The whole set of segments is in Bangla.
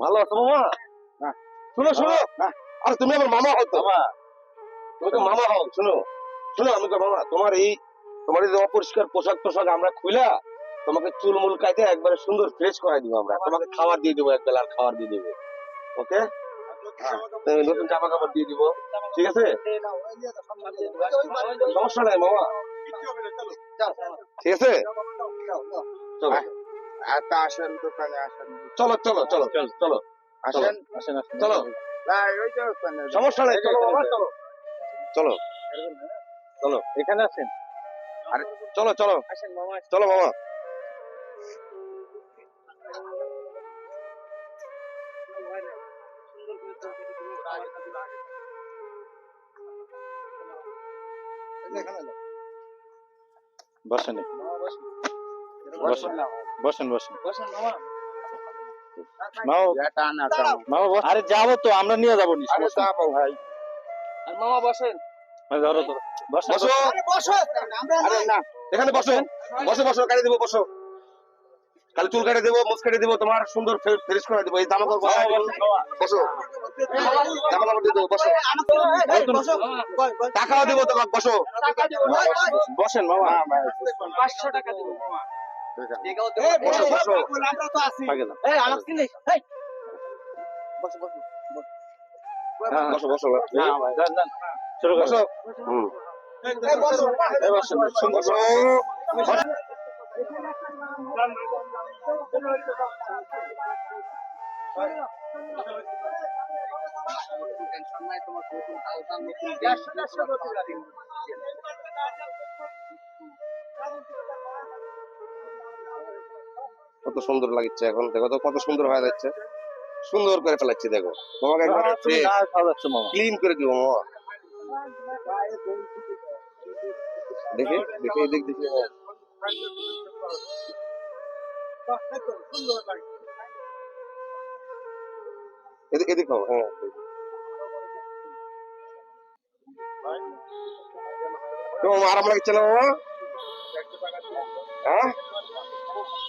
ভালো আছো মামা? না। শোনো শোনো। তুমি আমার মামা হও মামা। তুমি তো মামা হও শোনো। শোনো আমি তো মামা। তোমার এই তোমার এই অপরিষ্কার পোশাক টোশাক আমরা খুইলা তোমাকে চুল মুল কাটে একবারে সুন্দর ফ্রেশ করাই দিব আমরা। তোমাকে খাবার দিয়ে দেবো এক বেলার খাবার দিয়ে দেবো। ওকে? নতুন জামা কাপড় দিয়ে দিব। ঠিক আছে? সমস্যা নাই মামা। ঠিক আছে? চলো। আচ্ছা আসেন দোকানে আসেন। চলো চলো চলো চলো চলো। আসেন? আসেন আসেন। চলো। সমস্যা নাই চলো চলো। চলো। চলো এখানে আছেন চলো চলো। আসেন মামা চলো মামা। বসেন। বসেন। বসেন বসেন। আরে যাব তো আমরা নিয়ে যাব ভাই। মামা বসেন। ধরো ধরো। বসেন বসো। আরে না এখানে বসো। বসো বসো কাটে দেবো বসো। কালে চুল কেটে দেবো মুখ কেটে দেবো তোমার সুন্দর ফ্রেশ করে দেবো এই জামা কাপড় বসো। জামা কাপড় দিয়ে দেবো বসো। টাকাও দেবো তোমাকে বসো। বসেন মামা। বসো বসো আগে যান। হ্যাঁ, বসো বসো হ্যাঁ, ভাই, যান, যান। শুরু করো। বসো হুম এই বসেন, সুন্দর। বসো কত সুন্দর লাগছে এখন দেখো তো কত সুন্দর হয়ে যাচ্ছে। সুন্দর করে ফেলাচ্ছি দেখো। তোমাকে একবার ক্লিন করে দিব মামা। দেখে দেখে এদিক দেখে। হ্যাঁ। এদিক এদিক হ্যাঁ তো আরাম লাগছে না মামা? হ্যাঁ?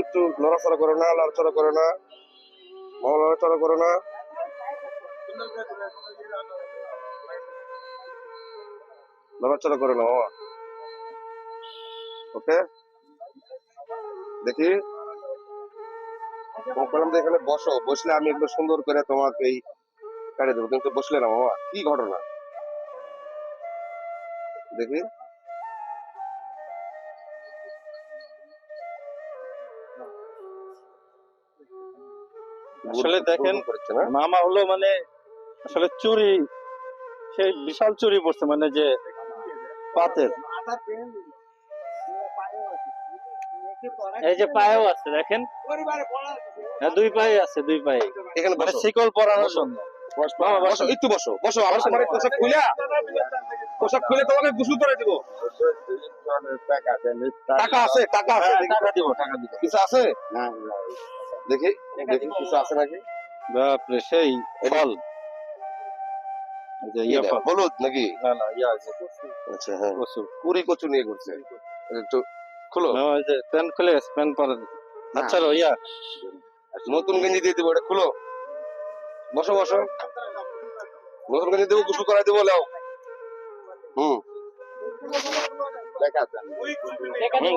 একটু নড়াচড়া করো না লড়াচড়া করো না। মামা লড়াচড়া করো না। নড়াচড়া করো না ওকে? দেখি। এখানে বসো, বসলে আমি একটু সুন্দর করে তোমাকে এই কাটিয়ে দেবো। কিন্তু বসলে না, মামা। কি ঘটনা? দেখি। আসলে দেখেন মামা হলো মানে আসলে চুরি সেই বিশাল চুরি পড়ছে মানে যে পাতের। এই যে পায়েও আছে দেখেন। হ্যাঁ দুই পায়ে আছে দুই পায়ে। এখানে মানে শিকল মামা বসো একটু বসো। বসো আমার তোমার পোশাক খুলে। পোশাক খুলে তোমাকে করে দিব। টাকা আছে টাকা আছে। হ্যাঁ, টাকা দিব টাকা দিব। কিছু আছে? না। দেখি দেখি কিছু আছে নাকি? বাপরে সেই ফল। এই যে ইয়ে ফল। হলুদ নাকি? না না ইয়া আছে আচ্ছা হ্যাঁ। কচু। কুড়ি কচু নিয়ে করছে একটু খুলো। এই যে প্যান্ট খুলে গেছে প্যান্ট পরে আচ্ছা রো ইয়া নতুন গেঞ্জি দিয়ে দিবো এটা খুলো। বসো বসো। নতুন গেঞ্জি দেবো গোসল করাই দেবো লাও। হুম,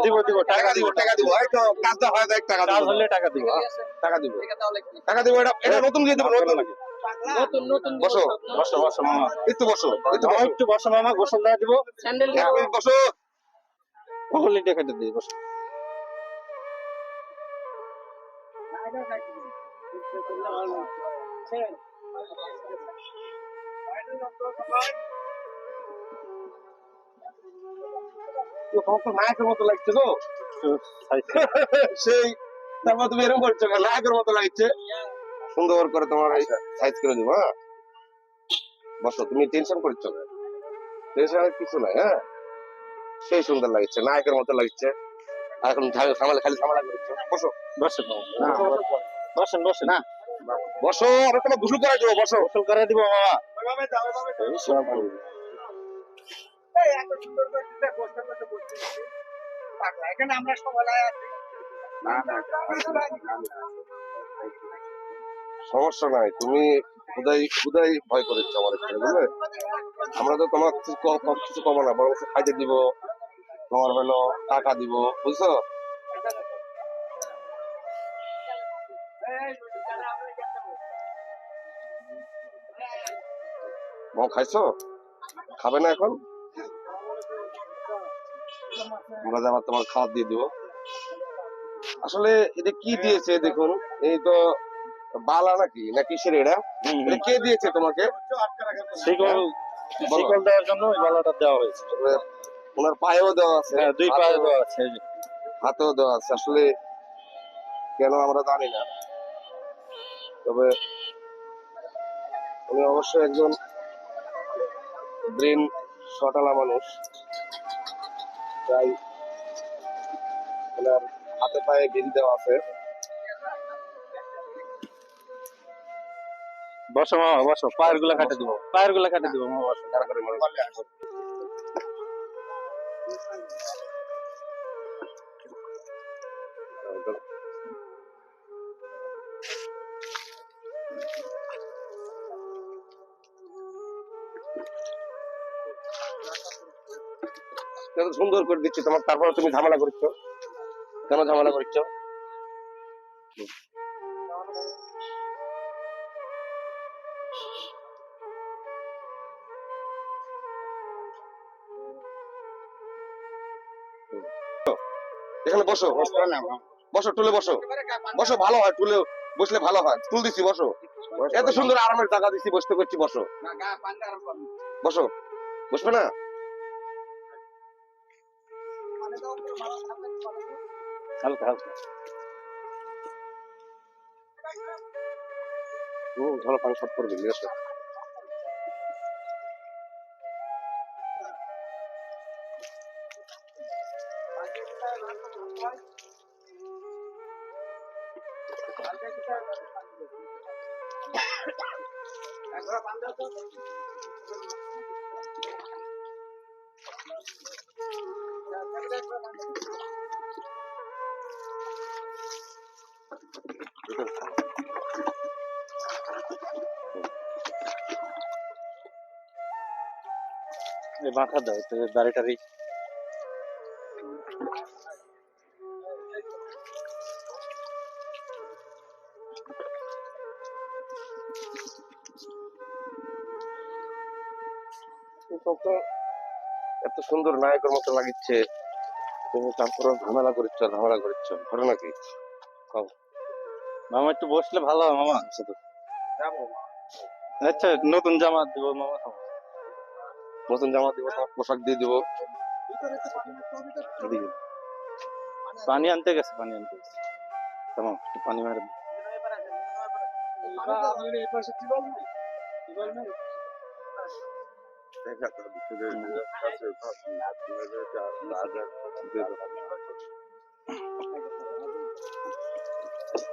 দিব দিব টাকা দিব টাকা দিব। এই তো কাজটা হয় দেখ টাকা দিব। হলে টাকা দিব টাকা দিব। টাকা দিব এটা এটা নতুন গেঞ্জি দেবো নতুন। বসো বসো বসো মামা। একটু বসো একটু বসো একটু বসো মামা গোসল দেওয়া দিব। বসো। কেটে দিই বসো। তো তোমার তো নায়কের মতো লাগছে গো। সেই তারপর তুমি এরকম করছ নায়কের মতো লাগছে। সুন্দর করে তোমার সাইজ করে দিব হ্যাঁ? বসো তুমি টেনশন করছ না। টেনশনের কিছু নাই হ্যাঁ? সেই সুন্দর লাগছে নায়কের মতো লাগছে। আর এখন ঝামেলা খালি ঝামেলা করছ। বসো। মামা। না, বসেন বসেন না। বসো আমি তোমার গোসল করে দেবো বসো। গোসল করে না, সমস্যা নাই তুমি খুদাই খুদাই ভয় করেছ আমার এখানে বুঝলে? আমরা তো তোমার কিছু কমো না বরং খাইতে দিব তোমার হলো টাকা দিব বুঝছ? খাইছো? খাবে না এখন? আমরা যাবার তোমার খাওয়া দিয়ে দিব। আসলে এটা কি দিয়েছে দেখুন এই তো বালা নাকি না কিসের এটা? কে দিয়েছে তোমাকে? শিকল শিকল দেওয়ার জন্য বালাটা দেওয়া হয়েছে। ওনার পায়েও দেওয়া আছে। হ্যাঁ দুই পায়ে দেওয়া আছে হাতেও দেওয়া আছে। আসলে কেন আমরা জানি না। তবে উনি অবশ্যই একজন ব্রেন শটালা মানুষ। তাই ওনার হাতে পায়ে বেরি দেওয়া আছে। বসো মামা, বসো। পায়েরগুলা কাটে দিব। পায়েরগুলা কাটে দিব মামা, বসো। তারা করে মনে হয়। এত সুন্দর করে দিচ্ছি? তোমার তারপরে তুমি ঝামেলা করছ। কেন ঝামেলা করছ? এখানে বসো। বসো, টুলে বসো। বসো, ভালো হয়, টুলে বসলে ভালো হয়। টুল দিছি, বসো। এত সুন্দর আরামের টাকা দিছি, বসতে করছি, বসো। বসো। বসবে না? হালকা হালকা হুম ভালো পানি শট করবে নিয়ে আসো মাথা দাও এত সুন্দর নায়কের মতো লাগিচ্ছে, তুমি তারপরে ঝামেলা করিচ্ছ ঝামেলা করিচ্ছ ঘটনা কি মামা একটু বসলে ভালো হয় মামা। আচ্ছা নতুন জামা দিব মামা। নতুন জামা দিব পোশাক দিয়ে দিব। পানি আনতে গেছে পানি আনতে গেছে। একটু পানি মেরে।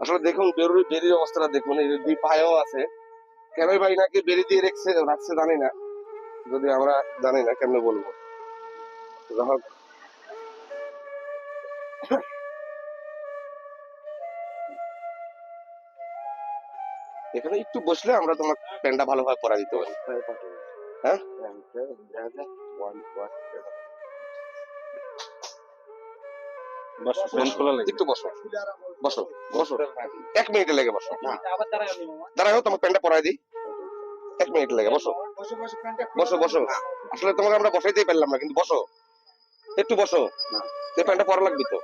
আসলে দেখুন বেরুর বেরির অবস্থাটা দেখুন এই দুই পায়েও আছে কেনই ভাই নাকি বেরি দিয়ে রেখেছে রাখছে জানি না যদি আমরা জানি না কেমনে বলব যাই এখানে একটু বসলে আমরা তোমার প্যান্টটা ভালোভাবে পরা দিতে পারি হ্যাঁ? একটু বসো বসো বসো। এক মিনিটে লেগে বসো। দাঁড়াও তোমার প্যান্টটা পরাই দিই। এক মিনিট লেগে বসো। বসে বসে আসলে তোমাকে আমরা বসাইতেই পারলাম না কিন্তু বসো। একটু বসো। প্যান্টটা পরা লাগবে তো।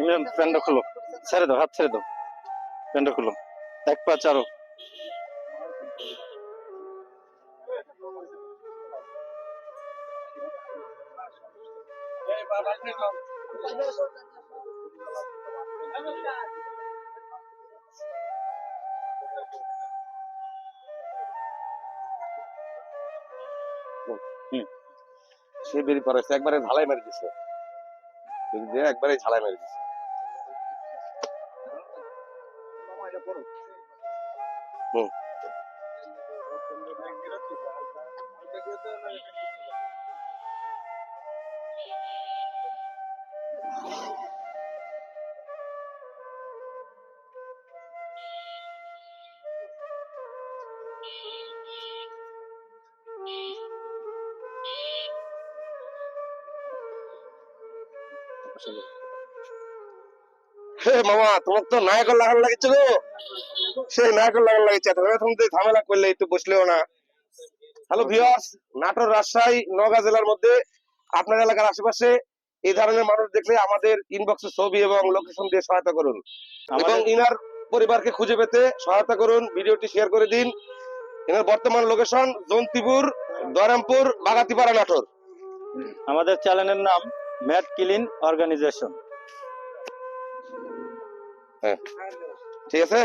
ইমরান প্যান্টটা খুলো। ছেড়ে দাও হাত ছেড়ে দাও। প্যান্টটা খুলো। এক পা চারো। সে বেরিয়ে পড়েছে একবারে ঝালাই মেরে দিছে। একবারে ঝালাই মেরে দিছে। হুম। হে মামা তোমার তো নায়কের লাগান লাগছে গো। সেই নায়কের লাগান লাগছে। তুমি তো ঝামেলা করলে একটু বসলেও না। হ্যালো ভিউয়ার্স নাটোর রাজশাহী নওগাঁ জেলার মধ্যে আপনার এলাকার আশেপাশে এই ধরনের মানুষ দেখলে আমাদের ইনবক্সে ছবি এবং লোকেশন দিয়ে সহায়তা করুন। এবং ইনার পরিবারকে খুঁজে পেতে সহায়তা করুন ভিডিওটি শেয়ার করে দিন। এনার বর্তমান লোকেশন জন্তিপুর দরামপুর বাগাতিপাড়া নাটোর। আমাদের চ্যানেলের নাম ম্যাট ক্লিন অর্গানাইজেশন। হ্যাঁ। ঠিক আছে?